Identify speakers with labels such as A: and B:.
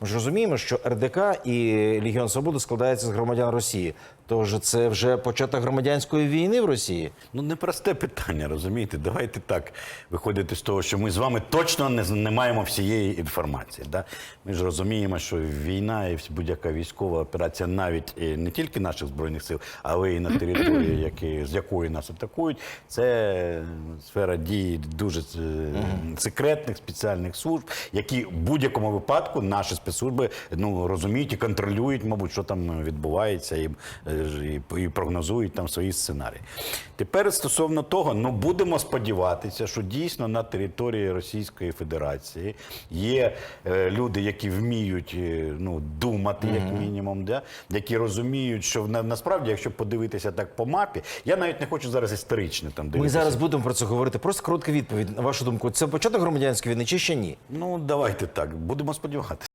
A: Ми ж розуміємо, що РДК і Легіон Свободи складаються з громадян Росії. Тож це вже початок громадянської війни в Росії.
B: Ну, непросте питання, розумієте? Давайте так виходити з того, що ми з вами точно не, не маємо всієї інформації. Да? Ми ж розуміємо, що війна і будь-яка військова операція, навіть і не тільки наших збройних сил, але і на території, які, з якої нас атакують, це сфера дії дуже е, секретних спеціальних служб, які в будь-якому випадку наші спецслужби ну, розуміють і контролюють, мабуть, що там відбувається, і, е, і, і прогнозують там свої сценарії. Тепер стосовно того, ну будемо сподіватися, що дійсно на території Російської Федерації є е, люди, які вміють е, ну, думати, як мінімум, да? які розуміють, що на, насправді, якщо подивитися так по мапі, я навіть не хочу зараз історично там
A: Ми зараз будемо про це говорити. Просто коротка відповідь на вашу думку. Це початок громадянської війни чи ще ні?
B: Ну давайте так, будемо сподіватися.